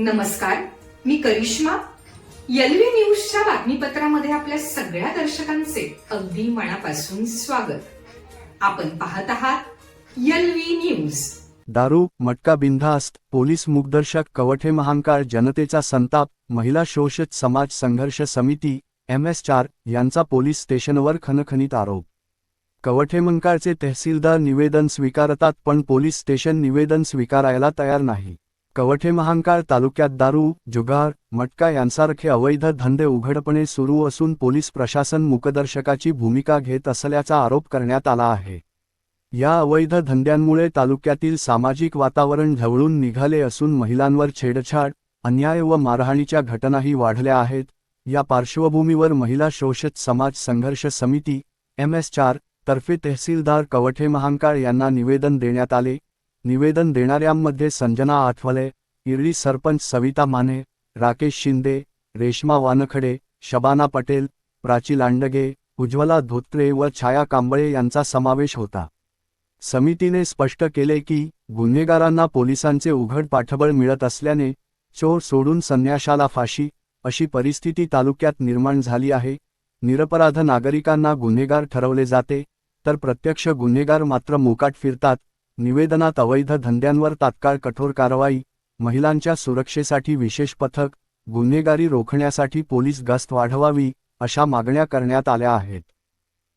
नमस्कार मी करिश्मा. यलवी न्यूजच्या बातमीपत्रामध्ये आपल्या सगळ्या दर्शकांचे अगदी मनापासून स्वागत. आपण पाहत आहात यलवी न्यूज. दारू मटका बिनधास्त पोलीस मुगदर्शक कवठे महांकाळ जनतेचा संताप महिला शोषित समाज संघर्ष समिती एम एस चार यांचा पोलीस स्टेशनवर खनखनीत आरोप. कवठे मंकाळचे तहसीलदार निवेदन स्वीकारतात पण पोलीस स्टेशन निवेदन स्वीकारायला तयार नाही. कवठे महांकाळ तालुक्यात दारू जुगार मटका यांसारखे अवैध धंदे उघडपणे सुरू असून पोलीस प्रशासन मुकदर्शकाची भूमिका घेत असल्याचा आरोप करण्यात आला आहे. या अवैध धंद्यांमुळे तालुक्यातील सामाजिक वातावरण ढवळून निघाले असून महिलांवर छेडछाड अन्याय व मारहाणीच्या घटनाही वाढल्या आहेत. या पार्श्वभूमीवर महिला शोषित समाज संघर्ष समिती एम एस चार तर्फे तहसीलदार कवठे महांकाळ यांना निवेदन देण्यात आले. निवेदन देणाऱ्यांमध्ये संजना आठवले इरळी सरपंच सविता माने राकेश शिंदे रेश्मा वानखडे शबाना पटेल प्राची लांडगे उज्ज्वला धोत्रे व छाया कांबळे यांचा समावेश होता. समितीने स्पष्ट केले की गुन्हेगारांना पोलिसांचे उघड पाठबळ मिळत असल्याने चोर सोडून संन्याशाला फाशी अशी परिस्थिती तालुक्यात निर्माण झाली आहे. निरपराध नागरिकांना गुन्हेगार ठरवले जाते तर प्रत्यक्ष गुन्हेगार मात्र मोकाट फिरतात निवेदनात अवैध धंद्यांवर तात्काळ कठोर कारवाई महिलांच्या सुरक्षेसाठी विशेष पथक गुन्हेगारी रोखण्यासाठी पोलीस गस्त वाढवावी अशा मागण्या करण्यात आल्या आहेत.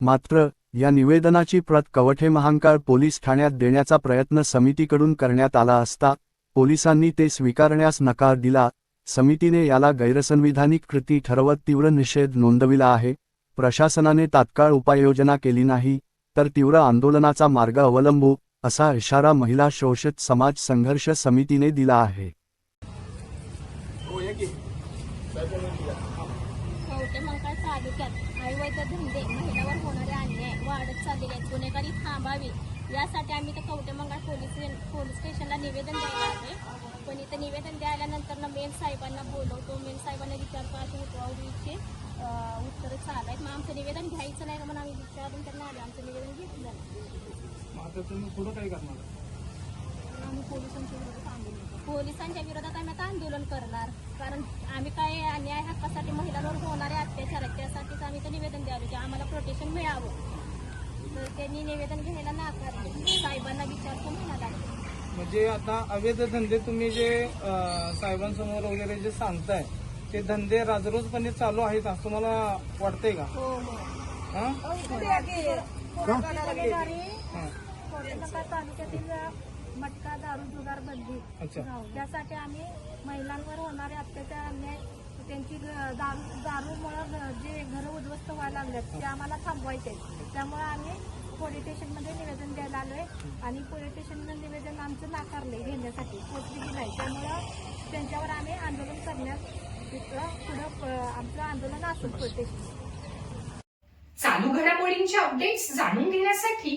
मात्र या निवेदनाची प्रत कवठे महांकाळ पोलीस ठाण्यात देण्याचा प्रयत्न समितीकडून करण्यात आला असता पोलिसांनी ते स्वीकारण्यास नकार दिला. समितीने याला गैरसंविधानिक कृती ठरवत तीव्र निषेध नोंदविला आहे. प्रशासनाने तात्काळ उपाययोजना केली नाही तर तीव्र आंदोलनाचा मार्ग अवलंबू असा इशारा महिला शोषित समाज संघर्ष समितीने दिला आहे. कवटे मंकाळ तालुक्यात अवैध धंदे महिलांवर होणारे अन्याय वाढत चाललेले आहेत गुन्हेगारी थांबावी. यासाठी आम्ही तर पोलीस पोलीस स्टेशनला निवेदन द्यायला आले पण इथं निवेदन द्यायल्यानंतर ना मेन साहेबांना बोलवतो. मेन साहेबांना विचारतो अशी उठवावीचे उत्तरं चालू आहेत. मग आमचं निवेदन घ्यायचं नाही का म्हणून आम्ही विचारून त्यांना आले. आमचं निवेदन घेतलं. मग आता तुम्ही पुढं काय करणार? आम्ही पोलिसांच्या विरोधात आंदोलन करू. पोलिसांच्या विरोधात आम्ही आता आंदोलन करणार. कारण आम्ही काय अन्याय हक्कासाठी महिलांवर होणारे अत्याचार आहेत त्यासाठीच आम्ही ते निवेदन द्यावे की आम्हाला प्रोटेक्शन मिळावं. तर त्यांनी निवेदन घ्यायला नाकारले साहेबांना विचारतो म्हणाला म्हणजे आता अवैध धंदे तुम्ही जे अं, साहेबांसमोर वगैरे जे सांगताय ते धंदे राजरोजपणे चालू आहेत असं तुम्हाला वाटतंय का? हो हो. हा? हा. कोरेनका तालुक्यातील मटका दारू जुगार बंदी अच्छा. त्यासाठी आम्ही महिलांवर होणारे अत्याचार अन्याय त्यांची ग- दारू दारूमुळं जे घरं उद्ध्वस्त व्हायला लागल्यात ते आम्हाला थांबवायचे आहेत. त्यामुळे आम्ही पोलीस स्टेशनमध्ये निवेदन द्यायला आलोय आणि पोलीस स्टेशननं निवेदन आमचं नाकारलंय घेण्यासाठी पोचली दिलाय त्यामुळं त्यांच्यावर आम्ही आंदोलन करण्यास तिथं पुढं प- आमचं आंदोलन असेल पोलीस स्टेशन चालू घडामोडींचे अपडेट्स जाणून घेण्यासाठी